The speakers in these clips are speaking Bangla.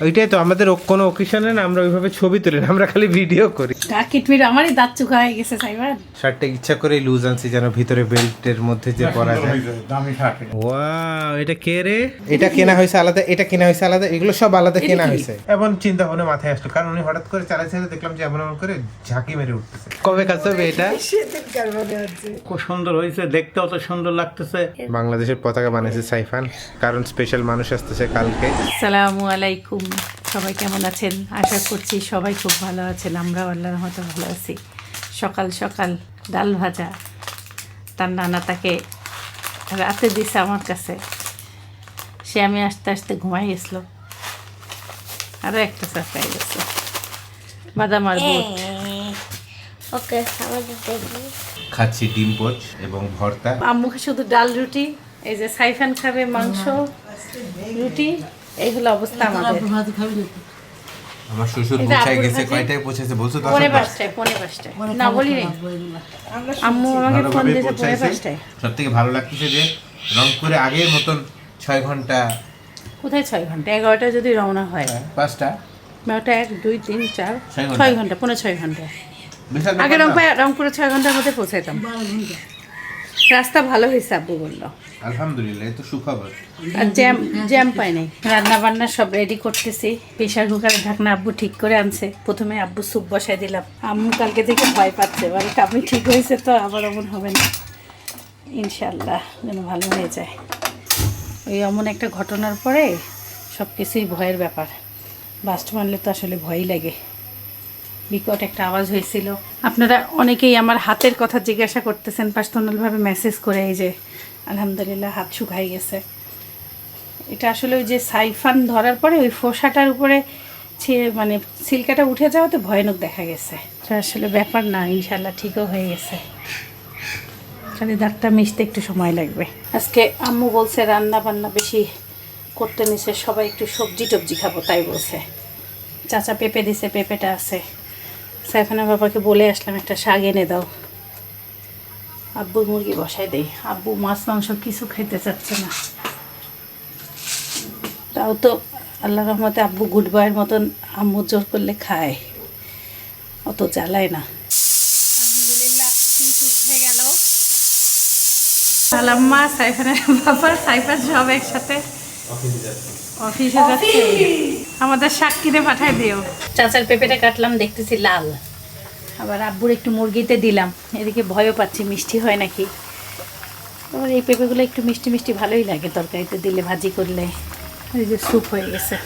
ওইটাই তো আমাদের ও- কোনো অকেশনে না আমরা ওইভাবে ছবি তুলি না আমরা খালি ভিডিও করি। কিটমিট আমারই দাঁত চুকা হয়ে গেছে সাইবার। শার্টটা ইচ্ছা করে লুজ আনছি যেন ভিতরে বেল্টের মধ্যে যে পরা যায়। দামি শার্ট ওয়াও এটা। কে রে? এটা কেনা হয়েছে আলাদা এটা কেনা হয়েছে আলাদা এগুলো সব আলাদা কেনা হয়েছে। এমন চিন্তা ভাবনা মাথায় আসলো কারণ উনি হঠাৎ করে চালাইছে দেখলাম যে এমন এমন করে ঝাঁকি মেরে উঠতেছে। কবে কাজ হবে এটা? খুব সুন্দর হয়েছে দেখতে অত সুন্দর লাগতেছে। বাংলাদেশের পতাকা বানিয়েছে সাইফান কারণ স্পেশাল মানুষ আসতেছে কালকে। সালামু আলাইকুম। সবাই কেমন আছেন? আশা করছি সবাই খুব ভালো আছেন। আমরাও আল্লাহর মতো ভালো আছি। সকাল সকাল ডাল ভাজা। তার নানা তাকে রাতে দিছে আমার কাছে। সে আমি আস্তে আস্তে ঘুমাই গেছিল। আরও একটা সারপ্রাইজ আছে। বাদাম আর বুট। ওকে আমাদের দেখি খাচ্ছি ডিম পোচ এবং ভর্তা। আম্মুকে শুধু ডাল রুটি এই যে সাইফান খাবে মাংস রুটি। এই হলো অবস্থা আমাদের। আমার শ্বশুর পৌঁছায় গেছে কয়টায় পৌঁছেছে বলছো? দশ পৌনে পাঁচটায় পৌনে পাঁচটায়। না বলি নি আম্মু আমাকে ফোন দিয়েছে পৌনে পাঁচটায়। সব থেকে ভালো লাগতেছে যে রংপুরে আগের মতন ছয় ঘণ্টা। কোথায় ছয় ঘণ্টা? এগারোটায় যদি রওনা হয়। পাঁচটা। নটা এক দুই তিন চার ছয় ঘণ্টা। ছয় ঘণ্টা পৌনে ছয় ঘণ্টা। আগে রংপুরে রংপুরে ছয় ঘণ্টার মধ্যে পৌঁছাইতাম। রাস্তা ভালো হয়েছে আব্বু বলল। আলহামদুলিল্লাহ তো সুখবর। আর জ্যাম জ্যাম পাই নাই। রান্না বান্না সব রেডি করতেছি। প্রেশার কুকারের ঢাকনা আব্বু ঠিক করে আনছে। প্রথমে আব্বু স্যুপ বসাই দিলাম। আম্মু কালকে থেকে ভয় পাচ্ছে বলে আপনি ঠিক হয়েছে তো আবার এমন হবে না। ইনশাল্লাহ যেন ভালো হয়ে যায়। ওই এমন একটা ঘটনার পরে সব কিছুই ভয়ের ব্যাপার। বাস্ট মারলে তো আসলে ভয়ই লাগে। বিকট একটা আওয়াজ হয়েছিল। আপনারা অনেকেই আমার হাতের কথা জিজ্ঞাসা করতেছেন পার্সোনালভাবে মেসেজ করে এই যে, আলহামদুলিল্লাহ, হাত শুকাই গেছে। এটা আসলে ওই যে সাইফান ধরার পরে ওই ফোসাটার উপরে মানে সিল্কাটা উঠে যাওয়াতে ভয়ানক দেখা গেছে। আসলে ব্যাপার না ইনশাল্লাহ ঠিকও হয়ে গেছে। খালি দাঁতটা মিশতে একটু সময় লাগবে। আজকে আম্মু বলছে রান্না বান্না বেশি করতে নিছে, সবাই একটু সবজি টবজি খাব। তাই বলছে। চাচা পেঁপে দিছে, পেঁপেটা আছে। সাইফানের বাবাকে বলে আসলাম, একটা শাক এনে দাও। আব্বুর মুরগি বসাই দেই। আব্বু মাছ, মাংস কিছু খেতে চাচ্ছে না। তাও তো আল্লাহ রহমতে আব্বু গুড বয়ের মতন আম্মু জোর করলে খায়। অত জ্বালায় না। আলহামদুলিল্লাহ পিস উঠে গেল। সাইফানের বাবা, সাইফান সব একসাথে অফিসে যাচ্ছে। আমাদের শাক কিনে পাঠায় দিও। চাচার পেঁপেটা কাটলাম দেখতেছি লাল। আবার আব্বুর একটু মুরগিতে দিলাম। এদিকে ভয়ও পাচ্ছি মিষ্টি হয় নাকি? আবার এই পেঁপেগুলো একটু মিষ্টি মিষ্টি ভালোই লাগে তরকারিতে দিলে ভাজি করলে। এই যে স্যুপ হয়ে গেছে।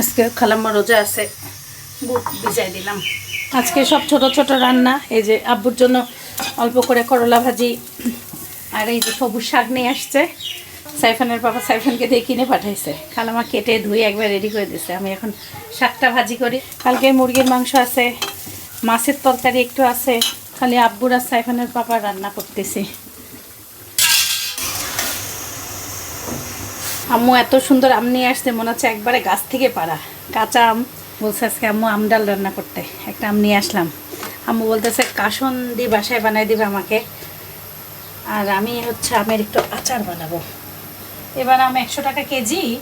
আজকে খালাম্মা রোজা আছে বুট ভিজাই দিলাম। আজকে সব ছোট ছোট রান্না, এই যে আব্বুর জন্য অল্প করে করলা ভাজি আর এই যে সবুজ শাক নিয়ে আসছে। সাইফানের বাবা সাইফানকে দিয়ে কিনে পাঠাইছে। খালামা কেটে ধুয়ে একবার রেডি করে দিছে। আমি এখন শাকটা ভাজি করি। কালকে মুরগির মাংস আছে, মাছের তরকারি একটু আছে, খালি আব্বুর আর সাইফানের পাপা রান্না করতেছি। আম্মু এত সুন্দর আম নিয়ে আসছে, মনে হচ্ছে একবারে গাছ থেকে পাড়া। কাঁচা আম বলছে আজকে আম্মু আম ডাল রান্না করতে। একটা আম নিয়ে আসলাম। আম্মু বলতেছে, কাসন দিয়ে বাসায় বানাই দিবে আমাকে। আর আমি হচ্ছে আমের একটু আচার বানাবো। এবার আম একশো টাকা কেজি।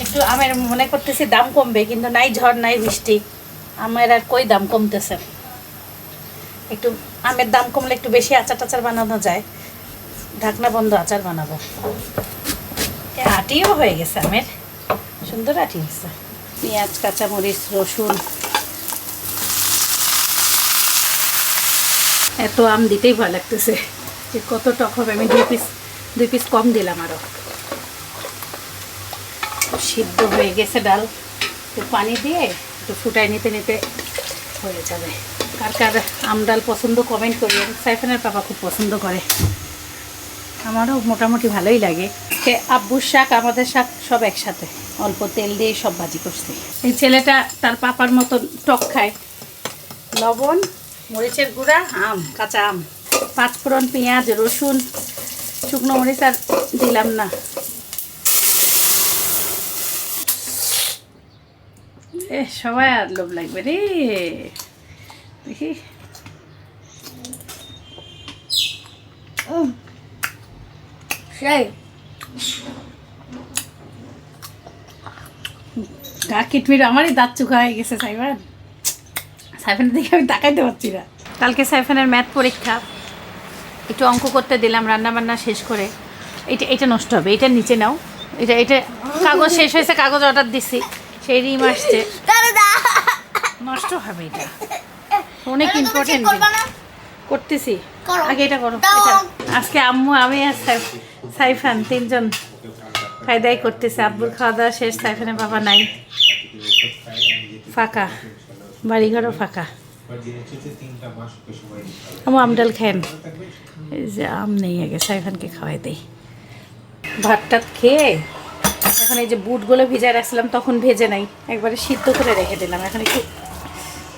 একটু আমের মনে করতেছি দাম কমবে, কিন্তু নাই ঝড়, নাই বৃষ্টি। আমের আর কই দাম কমতেছে? একটু আমের দাম কমলে একটু বেশি আচার টাচার বানানো যায়। ঢাকনা বন্ধ আচার বানাবো। আটিও হয়ে গেছে আমের। সুন্দর আটি হয়েছে। পেঁয়াজ, কাঁচামরিচ, রসুন। এত আম দিতেই ভয় লাগতেছে যে কত টক হবে। আমি দুই পিস দুই পিস কম দিলাম আরও সিদ্ধ হয়ে গেছে ডাল। একটু পানি দিয়ে একটু ফুটাই নিতে নিতে হয়ে যাবে। কার কার আম ডাল পছন্দ কমেন্ট করি সাইফানের পাপা খুব পছন্দ করে। আমারও মোটামুটি ভালোই লাগে। আব্বুর শাক, আমাদের শাক সব একসাথে। অল্প তেল দিয়ে সব ভাজি করছি। এই ছেলেটা তার পাপার মতন টক খায়। লবণ মরিচের গুঁড়া আম কাঁচা আম। পাঁচফোড়ন পেঁয়াজ রসুন শুকনো মরিচ আর দিলাম না। এ সবাই আর লোভ লাগবে রে। দেখি। সেই। গা কিটমিট আমারই দাঁত চুকা হয়ে গেছে সাইফান। সাইফানের দিকে আমি তাকাইতে পারছি না। কালকে সাইফানের ম্যাথ পরীক্ষা। একটু অঙ্ক করতে দিলাম রান্না বান্না শেষ করে। এটা এটা নষ্ট হবে এটা নিচে নাও। এটা এটা কাগজ শেষ হয়েছে কাগজ অর্ডার দিছি। সেই রিম আসছে। নষ্ট হবে এটা। অনেক ইম্পর্টেন্ট করতেছি। আগে এটা করো। এটা। আজকে আম্মু আমি আর সাইফ- সাইফান তিনজন। খাই দাই করতেছে। আব্বুর খাওয়া দাওয়া শেষ, সাইফানের বাবা নাই। ফাঁকা। বাড়িঘরও ফাঁকা। আমু আমডাল খেন এই যে আম নেই আগে, সাইফানকে খাওয়াই দেই। ভাত টাত খেয়ে এখন এই যে বুটগুলো ভিজায় রাখছিলাম, তখন ভেজে নাই। একবারে সিদ্ধ করে রেখে দিলাম। এখন একটু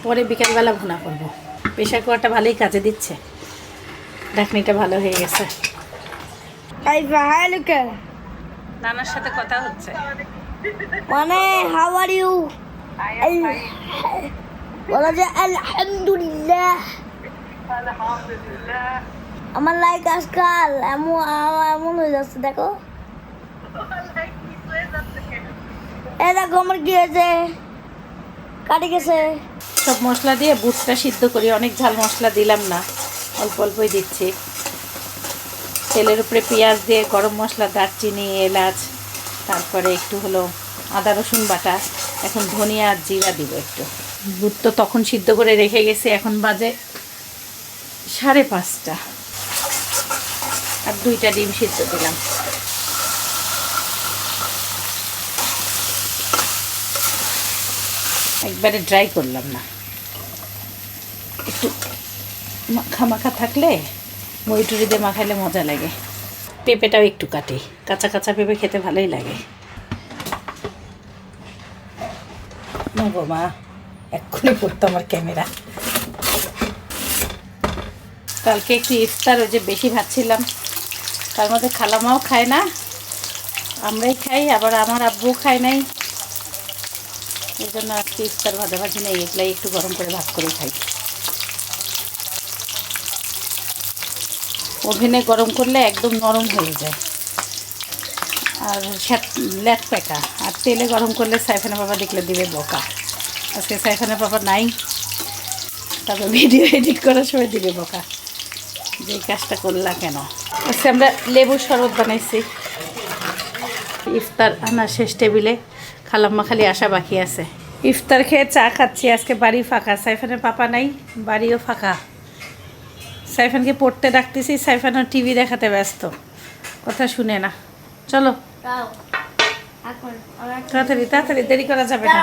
পরে বিকালবেলা ভুনা করব। প্রেশার কুকারটা ভালোই কাজে দিচ্ছে। ডাকনিটা ভালো হয়ে গেছে। নানার সাথে কথা হচ্ছে। মানে হাউ আর ইউ বলা যে আলহামদুলিল্লাহ। আমার লাইক আজকাল এমন এমন হয়ে যাচ্ছে দেখো। এ দেখো আমার কি হয়েছে? কাটি গেছে। সব মশলা দিয়ে বুটটা সিদ্ধ করি অনেক ঝাল মশলা দিলাম না অল্প অল্পই দিচ্ছি। তেলের উপরে পেঁয়াজ দিয়ে গরম মশলা, দারচিনি, এলাচ, তারপরে একটু হলো আদা, রসুন বাটা, এখন ধনিয়া আর জিরা দিব একটু। বুট তো তখন সিদ্ধ করে রেখে গেছি, এখন বাজে সাড়ে পাঁচটা। আর দুইটা ডিম সিদ্ধ দিলাম। একবারে ড্রাই করলাম না। একটু মাখা মাখা থাকলে মইটুরি দিয়ে মাখাইলে মজা লাগে। পেঁপেটাও একটু কাটি। কাঁচা কাঁচা পেঁপে খেতে ভালোই লাগে। গো মা, এক্ষুনি পড়তো আমার ক্যামেরা। কালকে একটু ইফতার, ওই যে বেশি ভাবছিলাম তার মধ্যে খালামাও খায় না। আমরাই খাই, আবার আমার আব্বুও খায় নাই। এই জন্য আজকে ইফতার ভাজাভাজি নেই, এগুলাই একটু গরম করে ভাত করে খাই। ওভেনে গরম করলে একদম নরম হয়ে যায়। আর ল্যাট পেকা। আর তেলে গরম করলে সাইফানের বাবা দেখলে দিবে বকা। আজকে সাইফানের বাবা নাই। তারপর ভিডিও এডিট করার সময় দিবে বকা। যে কাজটা করলা কেন? আজকে আমরা লেবুর শরবত বানাইছি। ইফতার আনা শেষ টেবিলে খালাম্মা খালি আসা বাকি আছে। ইফতার খেয়ে চা খাচ্ছি। আজকে বাড়ি ফাঁকা। সাইফানের পাপা নাই, বাড়িও ফাঁকা। সাইফানকে পড়তে ডাকতেছি সাইফানও টিভি দেখাতে ব্যস্ত। কথা শুনে না। চলো। তাড়াতাড়ি তাড়াতাড়ি দেরি করা যাবে না।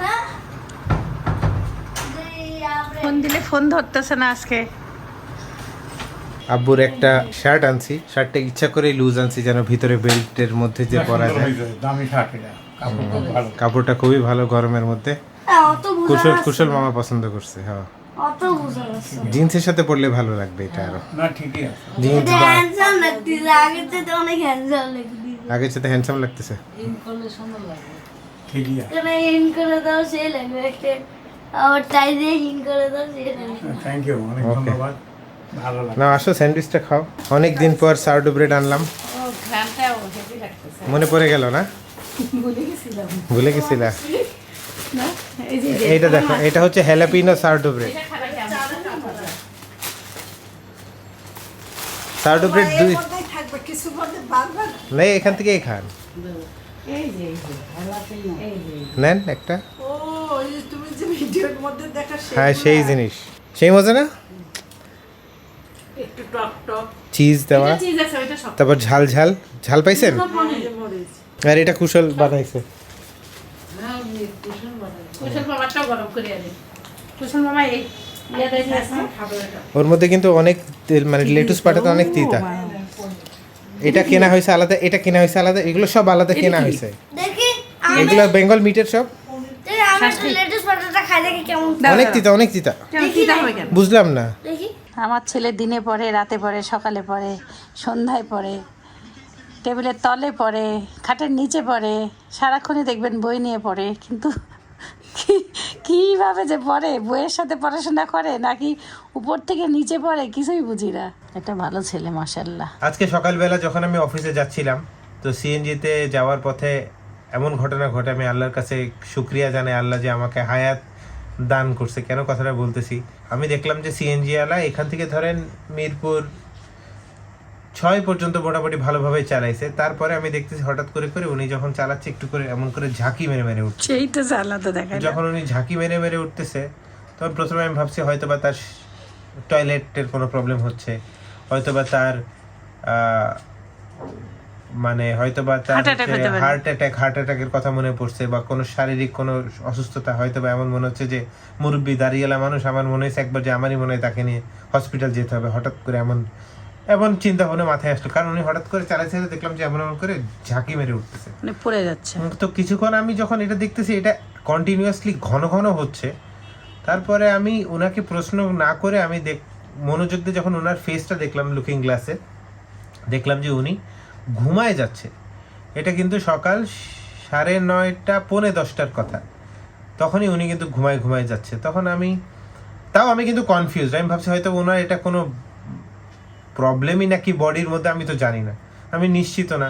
হ্যাঁ? ফোন দিলে ফোন ধরতেছে না আজকে। আব্বুর একটা শার্ট আনছি। শার্টটা ইচ্ছা করে লুজ আনছি যেন ভিতরে বেল্টের মধ্যে যে পরা যায়। দামি শার্ট কাপড়টা খুবই ভালো গরমের মধ্যে। হ্যাঁ, কুশল কুশল মামা পছন্দ করছে হ্যাঁ। অত বুঝা যাচ্ছে জিন্সের সাথে পরলে ভালো লাগবে এটা আরও। না ঠিকই আছে। জিন্স হ্যান্ডসাম লাগতেছে আগের থেকে অনেক হ্যান্ডসাম লাগতেছে। আগের সাথে হ্যান্ডসাম লাগতেছে। ঠিকই আছে। এখানে হিন করে দাও সেই লাগবে একটা। আবার টাই দিয়ে হিন করে দাও সেই লাগবে। থ্যাংক ইউ অনেক ধন্যবাদ। ভালো লাগে না আসো স্যান্ডউইচটা খাও। অনেক দিন পর সার্ডো ব্রেড আনলাম। মনে পড়ে গেল না? ভুলে গেছিলাম। ভুলে গেছিলা? না এই যে যে- এইটা দেখো এটা হচ্ছে jalapeno sourdough bread sourdough bread দুই নেই এখান থেকেই খান। নেন একটা। ও ওই যে তুমি যে ভিডিওর মধ্যে দেখা সেই হ্যাঁ সেই জিনিস। সেই মজা না? একটু টক টক। চিজ দেওয়া। তারপর ঝাল ঝাল। ঝাল পাইছেন? আর এটা কুশল বানাইছে। কুশল মামাটাও গরম করে আনি। কুশল মামা এই দেয় আছে ওর মধ্যে কিন্তু অনেক মানে লেটুস পাটাতে অনেক তিতা। এটা কেনা হয়েছে আলাদা এটা কেনা হয়েছে আলাদা এগুলো সব আলাদা কেনা হয়েছে। এগুলো বেঙ্গল মিটের সব। অনেক তিতা অনেক তিতা। বুঝলাম না। আমার ছেলে দিনে পড়ে রাতে পড়ে সকালে পড়ে সন্ধ্যায় পড়ে টেবিলের তলে পড়ে খাটের নিচে পড়ে সারাক্ষণই দেখবেন বই নিয়ে পড়ে কিন্তু কীভাবে যে পড়ে? বইয়ের সাথে পড়াশোনা করে নাকি উপর থেকে নিচে পড়ে? কিছুই বুঝি না। একটা ভালো ছেলে মাশাল্লাহ আজকে সকালবেলা যখন আমি অফিসে যাচ্ছিলাম, তো সিএনজিতে যাওয়ার পথে এমন ঘটনা ঘটে, আমি আল্লাহর কাছে শুক্রিয়া জানাই, আল্লাহ যে আমাকে হায়াত দান করছে। কেন কথাটা বলতেছি? আমি দেখলাম যে সিএনজি আলা এখান থেকে ধরেন মিরপুর ছয় পর্যন্ত মোটামুটি ভালোভাবে চালাইছে। তারপরে আমি দেখতেছি হঠাৎ করে করে উনি যখন চালাচ্ছে একটু করে এমন করে ঝাঁকি মেরে মেরে উঠছে। সেই তো চালাতে দেখা যখন উনি ঝাঁকি মেরে মেরে উঠতেছে তখন প্রথমে আমি ভাবছি হয়তো বা তার টয়লেটের কোনো প্রবলেম হচ্ছে হয়তো বা তার মানে হয়তো বা তার হার্ট অ্যাটাক হার্ট অ্যাটাকের কথা মনে পড়ছে বা কোনো শারীরিক কোনো অসুস্থতা হয়তো বা এমন মনে হচ্ছে যে মুরব্বী দাঁড়িয়েলা মানুষ আমার মনে হয়েছে একবার যে আমারই মনে হয় তাকে নিয়ে হসপিটাল যেতে হবে। হঠাৎ করে এমন এমন চিন্তা ভাবনা মাথায় আসলো। কারণ উনি হঠাৎ করে চালাচ্ছে দেখলাম যে এমন এমন করে ঝাঁকি মেরে উঠতেছে। মানে পড়ে যাচ্ছে। তো কিছুক্ষণ আমি যখন এটা দেখতেছি এটা কন্টিনিউয়াসলি ঘন ঘন হচ্ছে। তারপরে আমি ওনাকে প্রশ্ন না করে আমি দেখ মনোযোগ দিয়ে যখন ওনার ফেসটা দেখলাম লুকিং গ্লাসে দেখলাম যে উনি ঘুমায় যাচ্ছে। এটা কিন্তু সকাল সাড়ে নয়টা পৌনে দশটার কথা। তখনই উনি কিন্তু ঘুমায় ঘুমায় যাচ্ছে। তখন আমি তাও আমি কিন্তু কনফিউজ আমি ভাবছি হয়তো ওনার এটা কোনো প্রবলেমই নাকি বডির মধ্যে আমি তো জানি না। আমি নিশ্চিত না।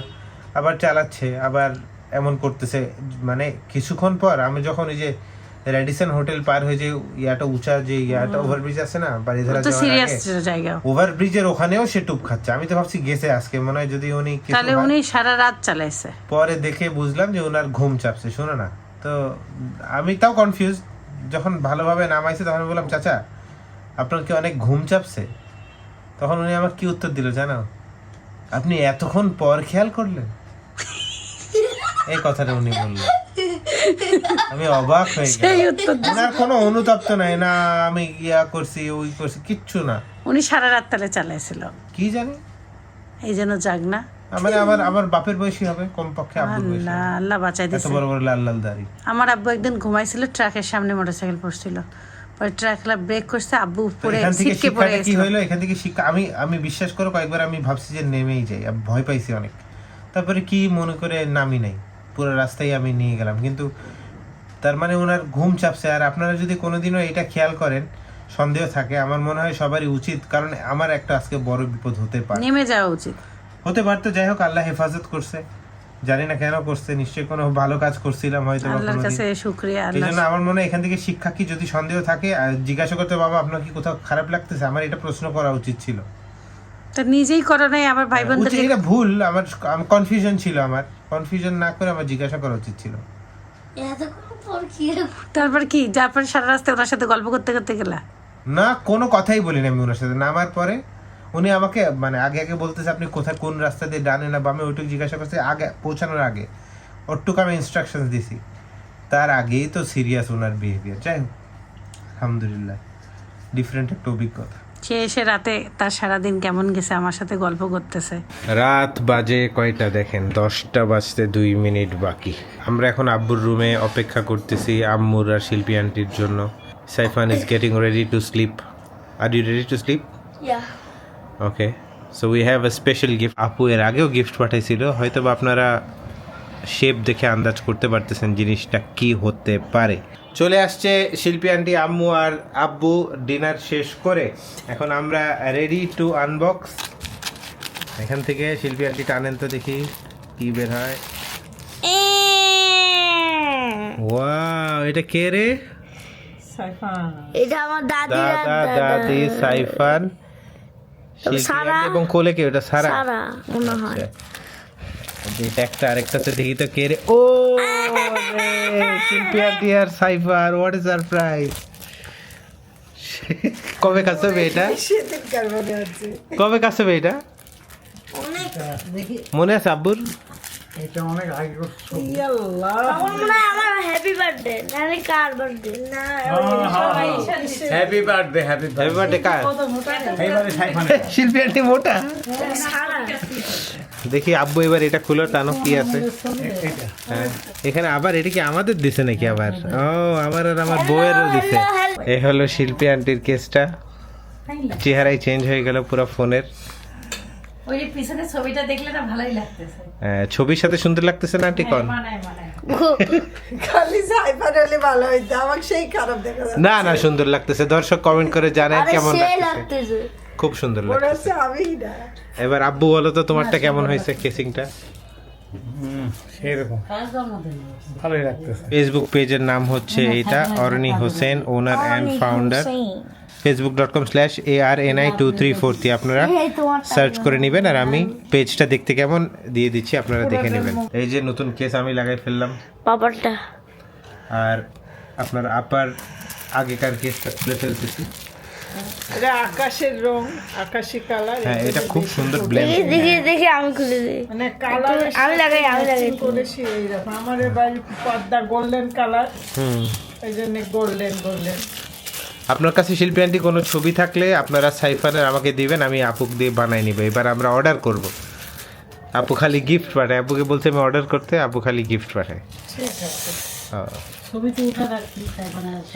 আবার চালাচ্ছে আবার এমন করতেছে। মানে কিছুক্ষণ পর আমি যখন এই যে রেডিসন হোটেল পার হয়ে যে ইয়াটা উঁচা যে ইয়াটা ওভারব্রিজ আছে না যাওয়ার সিরিয়াস জায়গা। ওভারব্রিজের ওখানেও সে টুপ খাচ্ছে। আমি তো ভাবছি গেছে আজকে মনে হয় যদি উনি তাহলে উনি সারা রাত চালাইছে। পরে দেখে বুঝলাম যে ওনার ঘুম চাপছে শোনো না। তো আমি তাও কনফিউজ যখন ভালোভাবে নামাইছে তখন বললাম চাচা আপনার কি অনেক ঘুম চাপছে? তখন উনি আমার কি উত্তর দিল জানো? আপনি এতক্ষণ পর খেয়াল করলেন? এই কথাটা উনি বললেন। আমি অবাক হয়ে গেলাম। কোনো অনুতপ্ত নাই না আমি ইয়া করছি ওই করছি কিচ্ছু না। উনি সারা রাত তাহলে চালাইছিল। কি জানি? এই জন্য জাগ না আমার আমার বাপের বয়সী হবে কমপক্ষে আব্বুর বয়সী আল্লাহ বাঁচাই এত দিছে। বড় বড় লাল লাল দাড়ি। আমার আব্বু একদিন ঘুমাইছিল ট্রাকের সামনে মোটরসাইকেল পড়ছিল। পরে ট্রাকলা ব্রেক করছে আব্বু উপরে ছিটকে পড়ে শিক্ষাটা কি হইল? এখান থেকে শিক্ষা আমি আমি বিশ্বাস করো কয়েকবার আমি ভাবছি যে নেমেই যাই ভয় পাইছি অনেক। তারপরে কি মনে করে নামি নাই পুরো রাস্তায় আমি নিয়ে গেলাম। কিন্তু তার মানে ওনার ঘুম চাপছে আর আপনারা যদি কোনোদিনও এটা খেয়াল করেন সন্দেহ থাকে আমার মনে হয় সবারই উচিত কারণ আমার একটা আজকে বড় বিপদ হতে পারে। নেমে যাওয়া উচিত। হতে পারতো যাই হোক আল্লাহ হেফাজত করছে। জানি না কেন করছে নিশ্চয়ই কোনো ভালো কাজ করছিলাম হয়তো আল্লাহর কাছে শুক্রিয়া এই আল্লাহ জন্য আমার মনে হয় এখান থেকে শিক্ষা কি যদি সন্দেহ থাকে আর জিজ্ঞাসা করতে বাবা আপনার কি কোথাও খারাপ লাগতেছে? আমার এটা প্রশ্ন করা উচিত ছিল। তো নিজেই করো নাই আমার ভাই বোনদের এটা ভুল আমার কনফিউশন ছিল আমার। কনফিউশন না করে আমার জিজ্ঞাসা করা উচিত ছিল। তারপর কি? তারপর সারা রাস্তায় ওনার সাথে গল্প করতে করতে গেলা? না কোনো কথাই বলিনি আমি ওনার সাথে। নামার পরে উনি আমাকে মানে আগে আগে বলতেছে আপনি কোথায় কোন রাস্তা দিয়ে ডানে না বামে? ওইটুকু জিজ্ঞাসা করছে আগে পৌঁছানোর আগে। ওটুকু আমি ইনস্ট্রাকশন দিছি। তার আগেই তো সিরিয়াস ওনার বিহেভিয়ার যাই হোক আলহামদুলিল্লাহ ডিফারেন্ট একটা অভিজ্ঞতা। সে এসে রাতে তার সারাদিন কেমন গেছে আমার সাথে গল্প করতেছে। রাত বাজে কয়টা দেখেন? দশটা বাজতে দুই মিনিট বাকি। আমরা এখন আব্বুর রুমে অপেক্ষা করতেছি আম্মুর আর শিল্পী আন্টির জন্য। Saifan is getting ready to sleep are you ready to sleep yeah okay so we have a special gift আপু এর আগেও গিফট পাঠাইছিল। হয়তো বা আপনারা শেপ দেখে আন্দাজ করতে পারতেছেন জিনিসটা কি হতে পারে। চলে আসছে শিল্পী আন্টি আম্মু আর আব্বু। ডিনার শেষ করে। এখন আমরা রেডি টু আনবক্স এখান থেকে শিল্পী আন্টি টানেন তো দেখি কি বের হয়। ওয়াও এটা কে রে? এটা আমার দাদি দাদা। দাদি সাইফান। সারা। এবং কোলে কে ওটা সারা? সারা মনে হয়। এটা একটা আরেকটাতে দেখি তো কে রে ও dear Saifar what is surprise কবে কাজ হবে এটা? কবে কাজ হবে এটা? মনে আছে আব্বুর? এটা অনেক আগে আমার মনে হয় আমার হ্যাপি বার্থডে নাহলে কার বার্থডে না happy birthday happy happy birthday কার? শিল্পী আন্টি মোটা। দেখি আব্বু এবার এটা খুলো টানো কি আছে? হ্যাঁ। এখানে আবার এটা কি আমাদের দিছে নাকি আবার? ও আমার আর আমার বউয়েরও দিছে। এ হলো শিল্পী আন্টির কেসটা। চেহারাই চেঞ্জ হয়ে গেল পুরো ফোনের। ওই যে পিছনে ছবিটা দেখলে না ভালোই লাগতেছে। হ্যাঁ, ছবির সাথে সুন্দর লাগতেছে না আন্টি কন মানায় মানায়। খালি সাইফার হলে ভালো হইতো আমাকে সেই খারাপ দেখা না না সুন্দর লাগতেছে। দর্শক কমেন্ট করে আরে কেমন লাগতেছে। খুব সুন্দর লাগছে এবার আব্বু বলো তো তোমারটা কেমন হয়েছে কেসিংটা হুম সেরকম ভালোই লাগতেছে। ফেসবুক পেজের নাম হচ্ছে এটা Orni Hossain owner and founder Facebook dot com slash A R N I two three four আপনারা সার্চ করে নেবেন আর আমি পেজটা দেখতে কেমন দিয়ে দিচ্ছি আপনারা দেখে নেবেন। এই যে নতুন কেস আমি লাগাই ফেললাম। বাবারটা। আর আপনার আপার আগেকার কেসটা খুলে ফেলতেছি। এটা আকাশের রং আকাশি কালার হ্যাঁ এটা খুব সুন্দর ব্ল্যান্ড দেখি দেখি দেখি আমি খুলে দিই। মানে কালার আমি লাগাই, আমি লাগাই। করেছি এইরকম আমার বাড়ি পর্দা গোল্ডেন কালার হুম। এই জন্য গোল্ডেন গোল্ডেন আপনার কাছে শিল্পী আন্টি কোনো ছবি থাকলে আপনারা সাইফানের আমাকে দিবেন আমি আপুক দিয়ে বানাই নিব। এবার আমরা অর্ডার করব। আপু খালি গিফট পাঠায়। আপুকে বলছে আমি অর্ডার করতে আপু খালি গিফট পাঠায়। হ্যাঁ।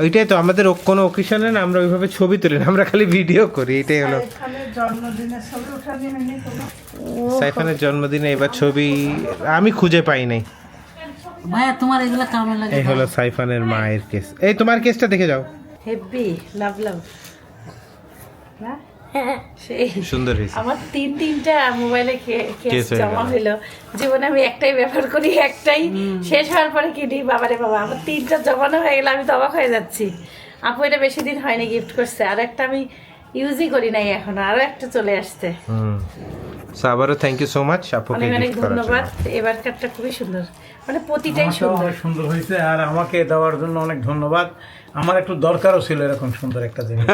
ওইটাই তো আমাদের কোনো অকেশনে না আমরা ওইভাবে ছবি তুলি না আমরা খালি ভিডিও করি এটাই হলো। সাইফানের জন্মদিনে এবার ছবি আমি খুঁজে পাই নাই। ভাইয়া তোমার এগুলো কামে লাগে? এই হলো সাইফানের মায়ের কেস এই তোমার কেসটা দেখে যাও। Heavy love love. না? সুন্দর আমার তিন তিনটা মোবাইলে কেস জমা গেল। জীবনে আমি একটাই ব্যবহার করি একটাই। শেষ হওয়ার পরে কিনি বাবারে বাবা আমার তিনটা জমানো হয়ে গেলে আমি তো অবাক হয়ে যাচ্ছি। আপু এটা বেশি দিন হয়নি গিফট করছে। আর একটা আমি ইউজই করি নাই এখনও আরও একটা চলে আসছে। আবারও থ্যাংক ইউ সো মাচ আপুকে অনেক অনেক ধন্যবাদ। এবার কার্ডটা খুবই সুন্দর। মানে প্রতিটাই সুন্দর। সুন্দর হয়েছে আর আমাকে দেওয়ার জন্য অনেক ধন্যবাদ। আমার একটু দরকারও ছিল এরকম সুন্দর একটা জিনিস।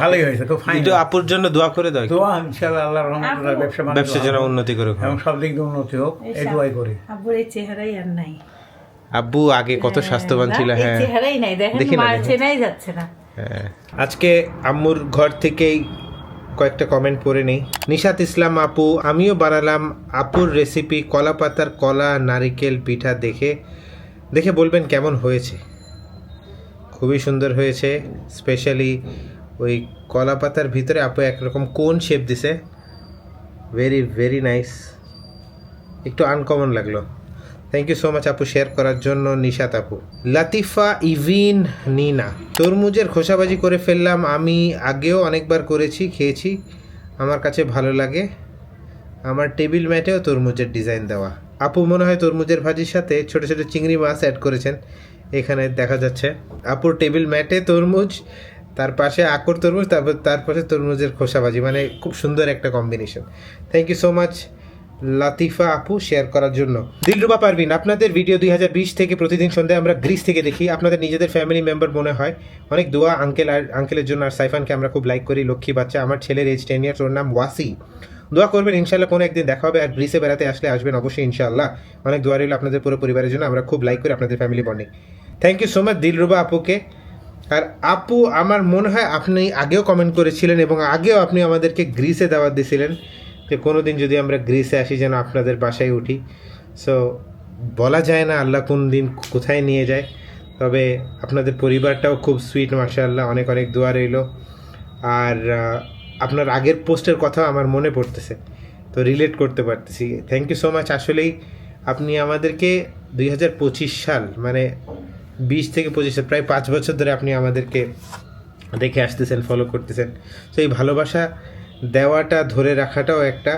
ভালোই হয়েছে খুব ফাইন একটু আপুর জন্য দোয়া করে দাও দোয়া ইনশাআল্লাহ আল্লাহর রহমতে ব্যবসা ব্যবসা যেন উন্নতি করুক এবং সব দিক দিয়ে উন্নতি হোক এই দোয়াই করি। আব্বুর এই চেহারাই আর নাই। আব্বু আগে কত স্বাস্থ্যবান ছিল হ্যাঁ। চেহারাই নাই দেখেন মা চেনাই যাচ্ছে না। হ্যাঁ। আজকে আম্মুর ঘর থেকেই কয়েকটা কমেন্ট পড়ে নেই। নিশাত ইসলাম আপু আমিও বানালাম আপুর রেসিপি কলা পাতার কলা নারিকেল পিঠা দেখে দেখে বলবেন কেমন হয়েছে। খুবই সুন্দর হয়েছে স্পেশালি ওই কলা পাতার ভিতরে আপু একরকম কোন শেপ দিছে। ভেরি ভেরি নাইস একটু আনকমন লাগল। থ্যাংক ইউ সো মাচ আপু শেয়ার করার জন্য নিশাত আপু। লাতিফা, ইভিন, নিনা। তরমুজের খোসাবাজি করে ফেললাম। আমি আগেও অনেকবার করেছি, খেয়েছি। আমার কাছে ভালো লাগে। আমার টেবিল ম্যাটেও তরমুজের ডিজাইন দেওয়া। আপু মনে হয় তরমুজের ভাজির সাথে ছোট ছোট চিংড়ি মাছ অ্যাড করেছেন। এখানে দেখা যাচ্ছে। আপুর টেবিল ম্যাটে তরমুজ, তার পাশে আকর তরমুজ, তারপর, তার পাশে তরমুজের খোসাবাজি মানে খুব সুন্দর একটা combination thank you so much Latifa আপু শেয়ার করার জন্য। দিলরুবা পারভিন, আপনাদের ভিডিও দুই হাজার বিশ থেকে প্রতিদিন সন্ধ্যায় আমরা গ্রিস থেকে দেখি। আপনাদের নিজেদের ফ্যামিলি মেম্বার মনে হয়। অনেক দোয়া আঙ্কেল আর আঙ্কেলের জন্য, আর সাইফানকে আমরা খুব লাইক করি, লক্ষ্মী বাচ্চা। আমার ছেলের এজ টেন ইয়ার্স ওর নাম ওয়াসি। দোয়া করবেন ইনশাল্লাহ কোনো একদিন দেখা হবে, আর গ্রিসে বেড়াতে আসলে আসবেন অবশ্যই ইনশাল্লাহ অনেক দোয়া রইল আপনাদের পুরো পরিবারের জন্য, আমরা খুব লাইক করি আপনাদের family bonding thank you so much Dilruba আপুকে। আর আপু, আমার মনে হয় আপনি আগেও কমেন্ট করেছিলেন এবং আগেও আপনি আমাদেরকে গ্রিসে দাওয়াত দিয়েছিলেন যে কোনো দিন যদি আমরা গ্রিসে আসি যেন আপনাদের বাসায় উঠি। সো বলা যায় না আল্লাহ কোন দিন কোথায় নিয়ে যায়, তবে আপনাদের পরিবারটাও খুব সুইট মাশাআল্লাহ, অনেক অনেক দোয়া রইল। আর আপনার আগের পোস্টের কথা আমার মনে পড়তেছে, তো রিলেট করতে পারতেছি। থ্যাংক ইউ সো মাচ আসলেই আপনি আমাদেরকে দুই হাজার পঁচিশ সাল মানে বিশ থেকে পঁচিশ, প্রায় পাঁচ বছর ধরে আপনি আমাদেরকে দেখে আসতেছেন ফলো করতেছেন। তো এই ভালোবাসা দেওয়াটা, ধরে রাখাটাও একটা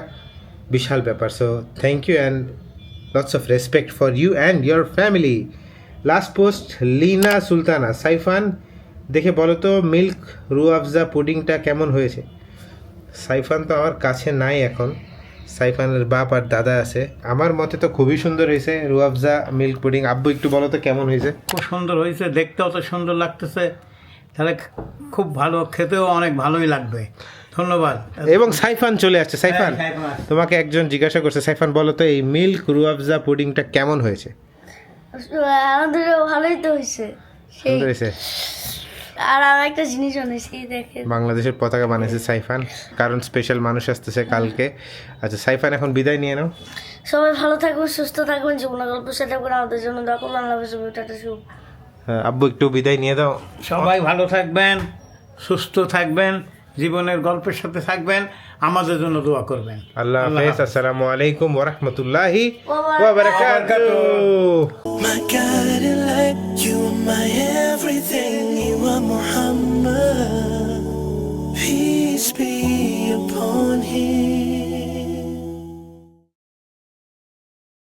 বিশাল ব্যাপার। So thank you and lots of respect for you and your family last post Lina Sultana Saifan দেখে বলো তো মিল্ক রু আফজা পুডিংটা কেমন হয়েছে? সাইফান তো আমার কাছে নাই এখন। সাইফানের বাপ আর দাদা আছে। আমার মতে তো খুবই সুন্দর হয়েছে। Rooh Afza milk pudding. আব্বু একটু বলো তো কেমন হয়েছে? খুব সুন্দর হয়েছে। দেখতেও তো সুন্দর লাগতেছে। তাহলে খুব ভালো খেতেও অনেক ভালোই লাগবে। ধন্যবাদ। এবং সাইফান চলে আসছে। সাইফান হ্যাঁ, সাইফান। তোমাকে একজন জিজ্ঞাসা করছে সাইফান বলো তো এই মিল্ক রুয়াবজা পুডিংটা কেমন হয়েছে? আমাদের ভালোই তো হয়েছে। সুন্দর হয়েছে। আর আমি একটা জিনিস এনেছি দেখেন। বাংলাদেশের পতাকা বানিয়েছে সাইফান। কারণ স্পেশাল মানুষ আসতেছে কালকে। আচ্ছা সাইফান এখন বিদায় নিয়ে নাও। সবাই ভালো থাকবেন সুস্থ থাকবেন জীবন গল্প সেটা করে আমাদের জন্য দেখো বাংলা ভাষা টাটা শুভ। হ্যাঁ, আব্বু একটু বিদায় নিয়ে দাও। সবাই ভালো থাকবেন সুস্থ থাকবেন জীবনের গল্পের সাথে থাকবেন আমাদের জন্য দোয়া করবেন। আল্লাহ হাফেজ আসসালামু আলাইকুম ওয়া ওয়াবারাকাতুহু My guiding light, you are my everything, peace be upon him.